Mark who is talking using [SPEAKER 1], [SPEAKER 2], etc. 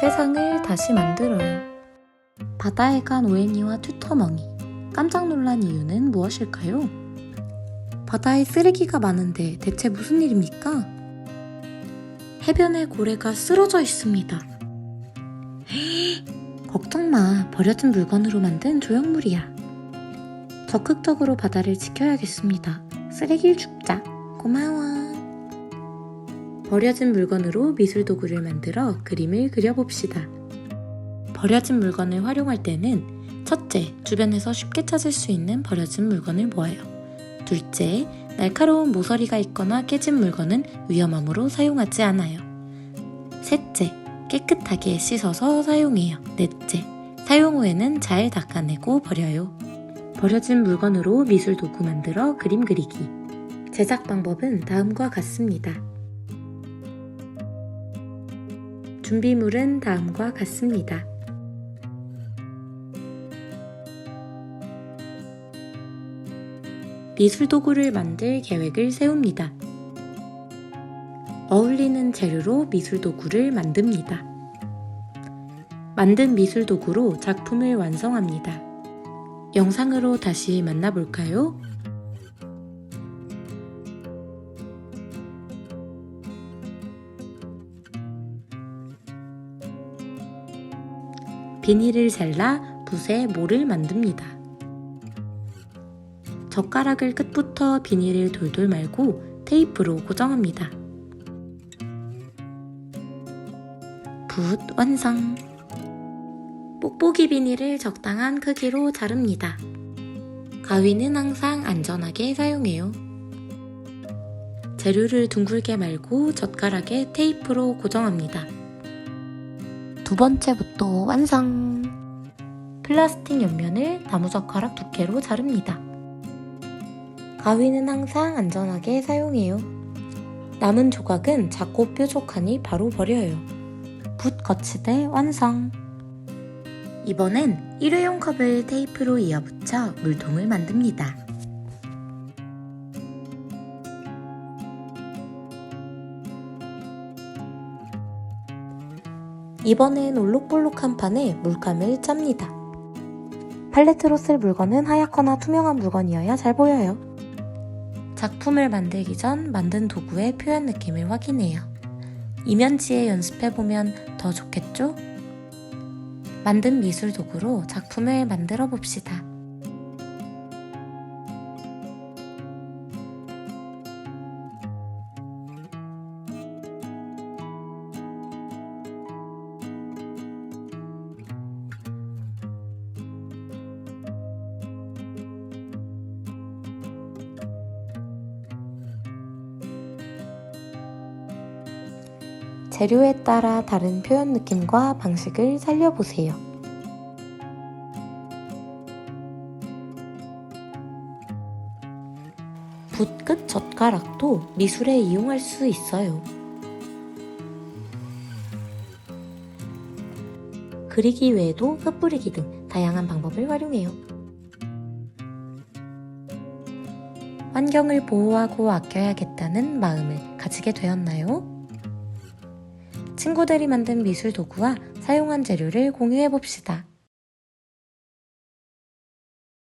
[SPEAKER 1] 세상을 다시 만들어요. 바다에 간 오해니와 튜터멍이 깜짝 놀란 이유는 무엇일까요? 바다에 쓰레기가 많은데 대체 무슨 일입니까? 해변에 고래가 쓰러져 있습니다. 걱정 마. 버려진 물건으로 만든 조형물이야. 적극적으로 바다를 지켜야겠습니다. 쓰레기를 줍자. 고마워. 버려진 물건으로 미술 도구를 만들어 그림을 그려봅시다. 버려진 물건을 활용할 때는 첫째, 주변에서 쉽게 찾을 수 있는 버려진 물건을 모아요. 둘째, 날카로운 모서리가 있거나 깨진 물건은 위험함으로 사용하지 않아요. 셋째, 깨끗하게 씻어서 사용해요. 넷째, 사용 후에는 잘 닦아내고 버려요. 버려진 물건으로 미술 도구 만들어 그림 그리기. 제작 방법은 다음과 같습니다. 준비물은 다음과 같습니다. 미술 도구를 만들 계획을 세웁니다. 어울리는 재료로 미술 도구를 만듭니다. 만든 미술 도구로 작품을 완성합니다. 영상으로 다시 만나볼까요? 비닐을 잘라 붓에 모를 만듭니다. 젓가락을 끝부터 비닐을 돌돌 말고 테이프로 고정합니다. 붓 완성! 뽁뽁이 비닐을 적당한 크기로 자릅니다. 가위는 항상 안전하게 사용해요. 재료를 둥글게 말고 젓가락에 테이프로 고정합니다. 두 번째부터 완성! 플라스틱 옆면을 나무젓가락 두께로 자릅니다. 가위는 항상 안전하게 사용해요. 남은 조각은 작고 뾰족하니 바로 버려요. 붓 거치대 완성! 이번엔 일회용 컵을 테이프로 이어붙여 물통을 만듭니다. 이번엔 올록볼록한 판에 물감을 짭니다. 팔레트로 쓸 물건은 하얗거나 투명한 물건이어야 잘 보여요. 작품을 만들기 전 만든 도구의 표현 느낌을 확인해요. 이면지에 연습해보면 더 좋겠죠? 만든 미술 도구로 작품을 만들어 봅시다. 재료에 따라 다른 표현 느낌과 방식을 살려보세요. 붓끝 젓가락도 미술에 이용할 수 있어요. 그리기 외에도 흩뿌리기 등 다양한 방법을 활용해요. 환경을 보호하고 아껴야겠다는 마음을 가지게 되었나요? 친구들이 만든 미술 도구와 사용한 재료를 공유해 봅시다.